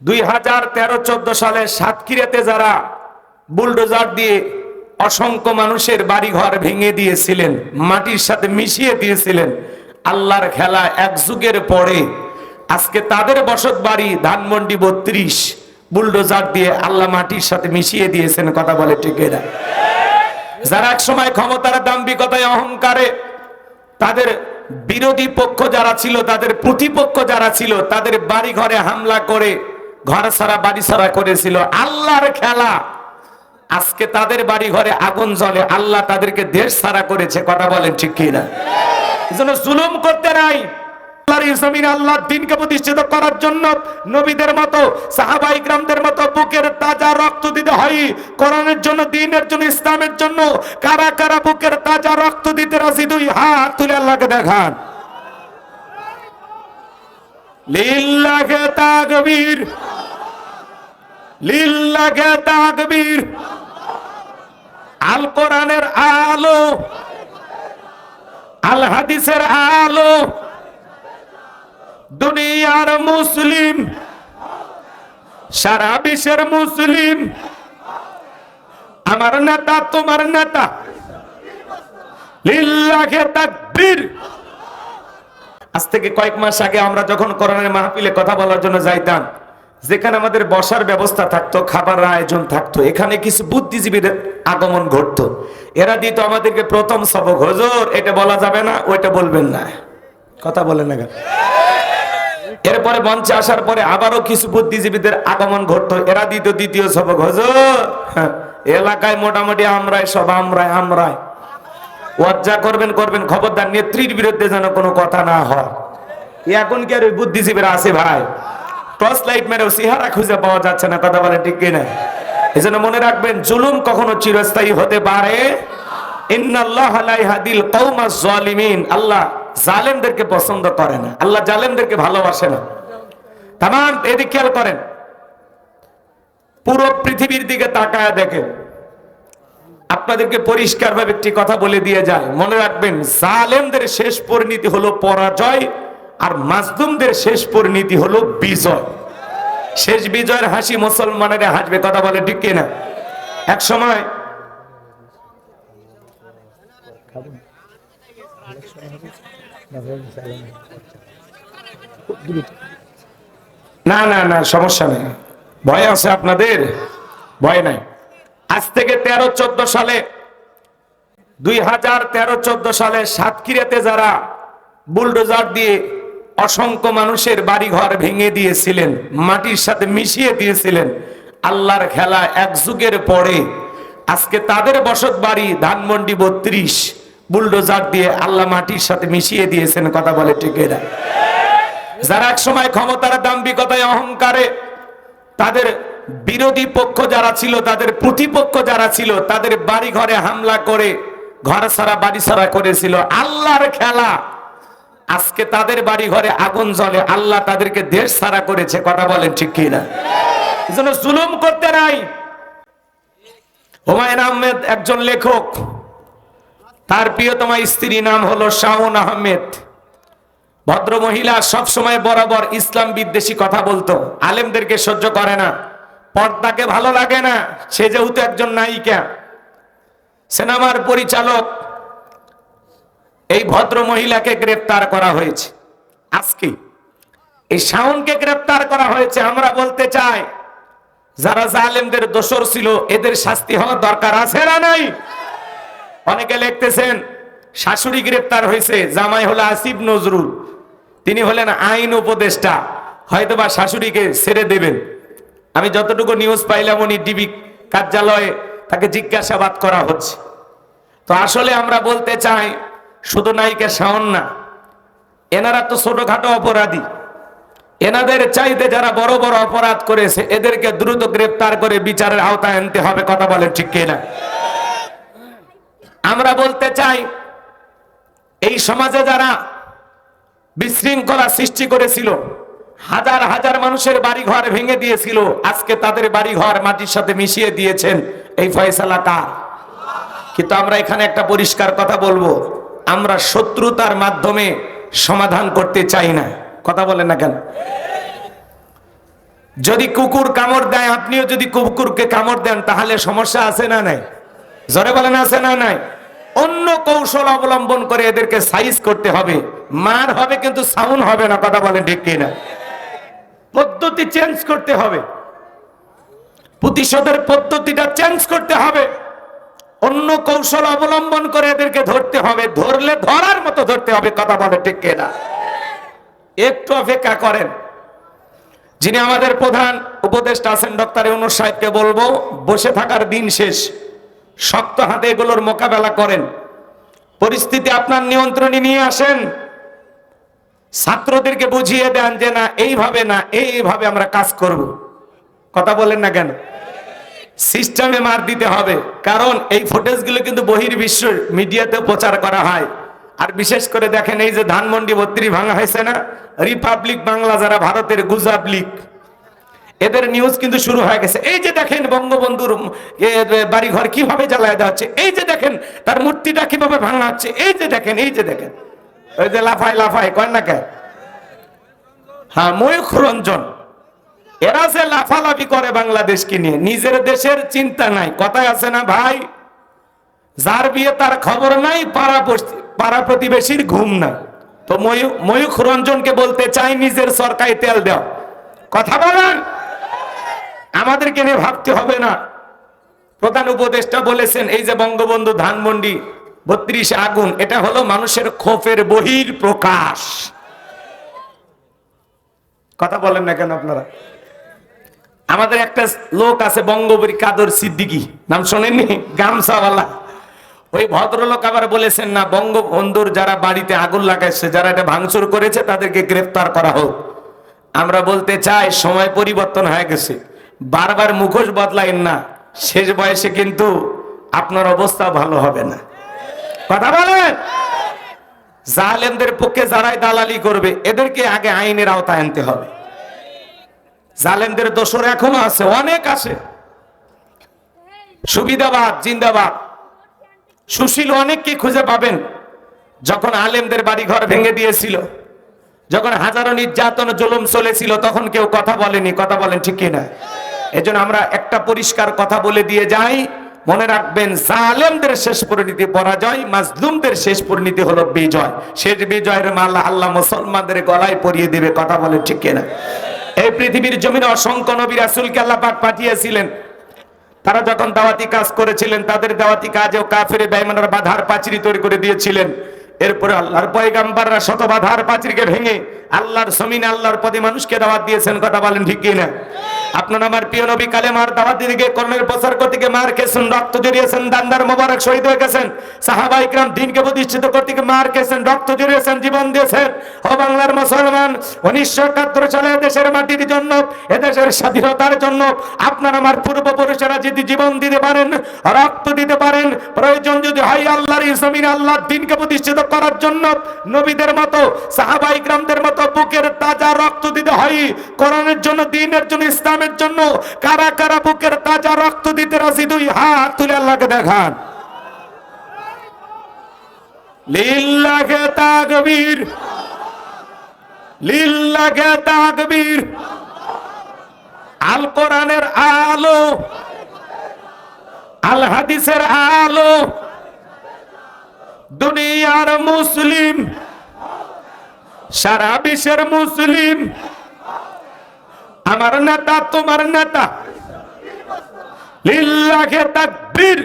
দুই হাজার তেরো চোদ্দ সালে সাতক্ষীরাতে যারা বুলডোজার দিয়ে অসংখ্য মানুষের বাড়িঘর ভেঙে দিয়েছিলেন, মাটির সাথে মিশিয়ে দিয়েছিলেন, আল্লাহর খেলা এক যুগের পরে আজকে তাদের বসত বাড়ি ধানমন্ডি বত্রিশ, বুলডোজার দিয়ে আল্লাহ মাটির সাথে মিশিয়ে দিয়েছেন, কথা বলে ঠিক এরা যারা এক সময় ক্ষমতার দাম্ভিকতায় অহংকারে, তাদের বিরোধী পক্ষ যারা ছিল, তাদের প্রতিপক্ষ যারা ছিল, তাদের বাড়ি ঘরে হামলা করে ঘর সারা, বাড়ি সারা করেছিল। আল্লাহর খেলা। আজকে তাদের বাড়ি ঘরে আগুন জ্বলে, আল্লাহ তাদেরকে দেশ সারা করেছে। কথা বলেন ঠিক কিনা? এজন্য জুলুম করতে নাই। তাজা রক্ত দিতে হয়। জন্য, দিনের জন্য, ইসলামের জন্য কারা কারা তাজা রক্ত দিতে তুলে আল্লাহকে দেখান। লিল্লাহে তাকবীর। আল কোরআনের আলো আল হাদিসের আলো। দুনিয়ার মুসলিম, সারা বিশ্বের মুসলিম। আমার নেতা, তোমার নেতা। লিল্লাহে তাকবীর। আজ থেকে কয়েক মাস আগে আমরা যখন করোনার মাহফিলে কথা বলার জন্য যাইতাম যেখানে আমাদের বসার ব্যবস্থা থাকতো খাবার আয়োজন থাকতো এখানে কিছু বুদ্ধিজীবীদের আগমন ঘটতো। এরা দিত আমাদেরকে প্রথম সবক হজর এটা বলা যাবে না ওইটা বলবেন না। কথা বলেন না? এরপরে মঞ্চে আসার পরে আবারও কিছু বুদ্ধিজীবীদের আগমন ঘটতো। এরা দিত দ্বিতীয় সবক হজর হ্যাঁ, এলাকায় মোটামুটি আমরাই সব আমরাই আমরাই। ওয়াজ্জা করবেন করবেন খবরদার নেত্রীর বিরুদ্ধে যেন কোনো কথা না হয়। এখন কি আর ওই বুদ্ধিজীবীরা আছে ভাই? টর্চ লাইট মেরেও চেহারা খুঁজে পাওয়া যাচ্ছে না, কথা বলে ঠিক কিনা? এই জন্য মনে রাখবেন, জুলুম কখনো চিরস্থায়ী হতে পারে। আল্লাহ জালেমদেরকে পছন্দ করে না। আল্লাহ জালেমদেরকে ভালোবাসে না। তামাম, এদিকে খেয়াল করেন। পুরো পৃথিবীর দিকে তাকায় দেখেন। আপনাদেরকে পরিষ্কারভাবে একটি কথা বলে দিয়ে যায় মনে রাখবেন, জালেমদের শেষ পরিণতি হলো পরাজয় আর মাজলুমদের শেষ পরিণতি হলো বিজয়। শেষ বিজয়ের হাসি মুসলমানের হাসবে, কথা বলে ঠিক কিনা? এক সময় না না না, সমস্যা নেই। ভয় আছে আপনাদের? ভয় নাই। আজ থেকে তেরো চোদ্দ সালে, দুই হাজার তেরো চোদ্দ সালে সাতক্ষীরাতে যারা বুলডোজার দিয়ে অসংখ্য মানুষের বাড়িঘর ভেঙে দিয়েছিলেন, মাটির সাথে মিশিয়ে দিয়েছিলেন। আল্লাহর খেলা এক যুগের পরে, আজকে তাদের বসত বাড়ি ধানমন্ডি বত্রিশ, বুলডোজার দিয়ে আল্লাহ মাটির সাথে মিশিয়ে দিয়েছেন, কথা বলে ঠিক এরা। যারা এক সময় ক্ষমতার দাম্ভিকতায়, অহংকারে, তাদের বিরোধী পক্ষ যারা ছিল, তাদের প্রতিপক্ষ যারা ছিল, তাদের বাড়ি ঘরে হামলা করে, ঘর সারা বাড়ি সারা করেছিল। আল্লাহর খেলা আজকে তাদের বাড়ি ঘরে আগুন জ্বলে, আল্লাহ তাদেরকে দেশ সারা করেছে। কথা বলেন ঠিক কিনা? এজন্য জুলুম করতে নাই। হুমায়ুন আহমেদ একজন লেখক। তার প্রিয়তমা স্ত্রী নাম হলো শাওন আহমেদ। ভদ্র মহিলা সব সময় বরাবর ইসলাম বিদ্বেষী কথা বলতো। আলেমদেরকে সহ্য করে না। পর্দাকে ভালো লাগে না। সে যেহেতু একজন নায়িকা। সিনেমার পরিচালক এই ভদ্র মহিলাকে গ্রেফতার করা হয়েছে। আজকে এই শাওনকে গ্রেফতার করা হয়েছে, আমরা বলতে চাই, যারা জালেমদের দোষর ছিল, এদের শাস্তি হওয়ার দরকার আছে না নাই? অনেকে লিখতেছেন, শাশুড়ি গ্রেপ্তার হয়েছে, জামাই হলো আসিফ নজরুল। তিনি হলেন আইন উপদেষ্টা, হয়তোবা শাশুড়িকে ছেড়ে দেবেন। আমি যতটুকু নিউজ পাইলাম, উনি ডিবি কার্যালয়ে তাকে জিজ্ঞাসাবাদ করা হচ্ছে। তো আসলে আমরা বলতে চাই শুধু নায়িকা শাওন না, এনারা তো ছোটখাটো অপরাধী। এনাদের চাইতে যারা বড় বড় অপরাধ করেছে, এদেরকে দ্রুত গ্রেপ্তার করে বিচারের আওতায় আনতে হবে, কথা বলেন ঠিক কিনা? আমরা বলতে চাই, এই সমাজে যারা বিশৃঙ্খলা সৃষ্টি করেছিল, হাজার হাজার মানুষের বাড়ি ঘর ভেঙে দিয়েছিল, আজকে তাদের বাড়ি ঘর মাটির সাথে মিশিয়ে দিয়েছেন, এই ফয়সালা কার? কিন্তু আমরা এখানে একটা পরিষ্কার কথা বলব। আমরা শত্রুতার মাধ্যমে সমাধান করতে চাই না। কথা বলেন না কেন? যদি কুকুর কামড় দেয়, আপনিও যদি কুকুরকে কামড় দেন, তাহলে সমস্যা আছে না নাই? জোরে বলেন, আছে না নাই? অন্য কৌশল অবলম্বন করে এদেরকে সাইজ করতে হবে। মার হবে কিন্তু সাউন্ড হবে না, কথা বলেন ঠিক কিনা? পদ্ধতি চেঞ্জ করতে হবে। প্রতিশোধের পদ্ধতিটা চেঞ্জ করতে হবে। অন্য কৌশল অবলম্বন করে এদেরকে ধরতে হবে। ধরলে ধরার মতো ধরতে হবে, কথা বলে ঠিক কিনা? একটু অপেক্ষা করেন। যিনি আমাদের প্রধান উপদেষ্টা আছেন, ডক্টর ইউনুস সাহেবকে বলব, বসে থাকার দিন শেষ। শক্ত হাতে এগুলোর মোকাবেলা করেন। পরিস্থিতি আপনার নিয়ন্ত্রণে নিয়ে আসেন। ছাত্রদেরকে বুঝিয়ে দেন যে, না, এইভাবে না, এইভাবে আমরা কাজ করব। কথা বলেন না কেন? সিস্টেমে মার দিতে হবে। কারণ এই ফুটেজগুলো কিন্তু বহির বিশ্ব মিডিয়াতে প্রচার করা হয়। আর বিশেষ করে দেখেন এই যে ধানমন্ডি বত্রি ভাঙা হয়েছে না? রিপাবলিক বাংলা যারা ভারতের গুজাব লীগ। এদের নিউজ কিন্তু শুরু হয়ে গেছে। এই যে দেখেন বঙ্গবন্ধুর এ, বাড়ি ঘর কীভাবে জ্বালায় দেওয়া হচ্ছে এই যে দেখেন তার মূর্তিটা কীভাবে ভাঙা হচ্ছে এই যে দেখেন এই যে দেখেন। ওই যে লাফায় লাফায় কয় না কে? হ্যাঁ ময়ূখ রঞ্জন। এরা যে লাফালাফি করে বাংলাদেশকে নিয়ে, নিজের দেশের চিন্তা নাই। কথায় আছে না ভাই? যার বিয়ে তার খবর নাই, পাড়া পাড়া প্রতিবেশীর ঘুম না তো ময়ূ- ময়ূখ রঞ্জনকে বলতে চাই, নিজের সরকারি তেল দেও। কথা বলেন? আমাদেরকে নিয়ে ভাবতে হবে না। প্রধান উপদেষ্টা বলেছেন, এই যে বঙ্গবন্ধু ধানমন্ডি বত্রিশে আগুন, এটা হলো মানুষের ক্ষোভের বহির প্রকাশ কথা বলেন না কেন আপনারা? আমাদের একটা লোক আছে বঙ্গবরী কাদর সিদ্দিকি। নাম শোনেননি? গামছাওয়ালা। ওই ভদ্রলোক আবার বলেছেন, না, বঙ্গবন্ধুর যারা বাড়িতে আগুন লাগাইছে যারা এটা ভাঙচুর করেছে, তাদেরকে গ্রেফতার করা হোক। আমরা বলতে চাই, সময় পরিবর্তন হয়ে গেছে। বারবার মুখোশ বদলাইন না। শেষ বয়সে কিন্তু আপনার অবস্থা ভালো হবে না। কথা বলেন? জালেমদের পক্ষে যারাই দালালি করবে, এদেরকে আগে আইনের আওতায় আনতে হবে। জালেমদের দোষর এখনও আছে, অনেক আছে। সুবিধাবাদ, জিন্দাবাদ। সুশীল অনেককে খুঁজে পাবেন। যখন আলেমদের বাড়ি ঘর ভেঙে দিয়েছিল, যখন হাজারো নির্যাতন, জুলুম চলেছিল, তখন কেউ কথা বলেনি। কথা বলেন ঠিক কিনা? এজন্য আমরা একটা পরিষ্কার কথা বলে দিয়ে যাই। মনে রাখবেন, জালেমদের শেষ পরিণতি পরাজয়, মাজলুমদের শেষ পরিণতি হলো বিজয়। শেষ বিজয়ের মালা আল্লাহ মুসলমানদের গলায় পরিয়ে দিবে, কথা বলেন ঠিক কিনা? এই পৃথিবীর জমিনে অসংখ্য নবী রাসূলকে আল্লাহ পাক পাঠিয়েছিলেন। তারা যখন দাওয়াতি কাজ করেছিলেন, তাদের দাওয়াতি কাজেও কাফের বেঈমানরা বাধার পাচিরি তৈরি করে দিয়েছিলেন। এরপরে আল্লাহর পয়গাম্বাররা শত বাধার পাচিরিকে ভেঙে আল্লাহর জমিনে আল্লাহর পদে মানুষকে দাওয়াত দিয়েছেন, কথা বলেন ঠিক কিনা? আপনার আমার প্রিয় নবী কালেমার দাওয়াত দিকে কর্মের প্রচার করতে গিয়ে মার খেয়েছেন, রক্ত জড়িয়েছেন, দান্দার মোবারক শহীদ হয়ে গেছেন। সাহাবা ইকরাম দিনকে প্রতিষ্ঠিত করতে গিয়ে মার খেয়েছেন, রক্ত জড়িয়েছেন, জীবন দিয়েছেন। ও বাংলার মুসলমান, উনিশশো একাত্তর সালে দেশের মাটির জন্য, এদেশের স্বাধীনতার জন্য আপনার আমার পূর্বপুরুষেরা যদি জীবন দিতে পারেন, রক্ত দিতে পারেন, প্রয়োজন যদি হয় আল্লাহর জমিন আল্লাহর দিনকে প্রতিষ্ঠিত করার জন্য, নবীদের মতো, সাহাবা ইকরামদের মতো বুকের তাজা রক্ত দিতে হয়। কোরআনের জন্য, দিনের জন্য ইসলামের জন্য কারা কারা বুকের তাজা রক্ত দিতে রাজি, দুই হাত তুলে আল্লাহকে দেখান। লিল্লাহে তাকবীর লিল্লাহে তাকবীর। আল কোরআনের আলো আল হাদিসের আলো। দুনিয়ার মুসলিম, সারা বিশ্বের মুসলিম আমার নেতা, তোমার নেতা। লিল্লাহে তাকবীর।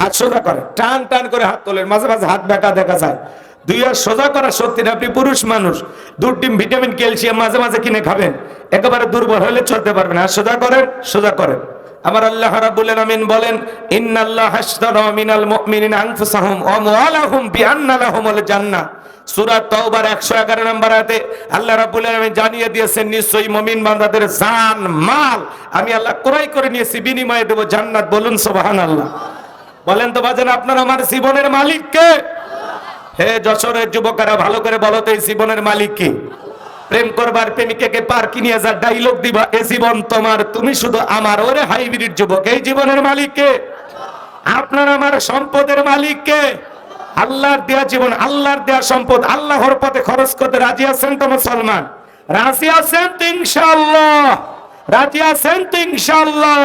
হাত সোজা করে, টান টান করে হাত তোলেন, মাঝে মাঝে হাত ব্যাটা দেখা যায়। দুই আর সোজা করা সত্যি না আপনি পুরুষ মানুষ। দুধ, ডিম, ভিটামিন, ক্যালসিয়াম মাঝে মাঝে কিনে খাবেন। একেবারে দুর্বল হলে চলতে পারবেন আর সোজা করেন সোজা করেন। আমার আল্লাহ রাব্বুল আলামিন বলেন, ইন্নাল্লাহ হাশতারা মিনাল মুমিনিনা আনফুসাহুম ওয়া আমওয়ালাহুম বিআন্না লাহুমুল জান্নাহ। সূরা তাওবার 111 নম্বর আয়াতে আল্লাহ রাব্বুল আলামিন জানিয়ে দিয়েছেন, নিশ্চয়ই মুমিন বান্দাদের জান, মাল আমি আল্লাহ ক্রয় করে নিয়েছি, বিনিময়ে দেব জান্নাত। বলুন, সুবহানাল্লাহ। বলেন তো বাজেন, আপনার আমার জীবনের মালিক কে? হে যশোরের যুবকেরা, ভালো করে বলো তো এই জীবনের মালিক কে? প্রেম করবার প্রেমিকাকে পার্কি নিয়ে যা ডাইলগ দিবা, এ জীবন তোমার। তুমি শুধু আমার, ওরে হাইব্রিড যুবক, এই জীবনের মালিক কে আপনার আমার সম্পদের মালিক কে আল্লাহর দেয়া জীবন, আল্লাহর দেয়া সম্পদ, আল্লাহর পথে খরচ করতে রাজি আছেন তো মুসলমান? রাজি আছেন তো ইনশাআল্লাহ। রাজি আছেন তো ইনশাআল্লাহ।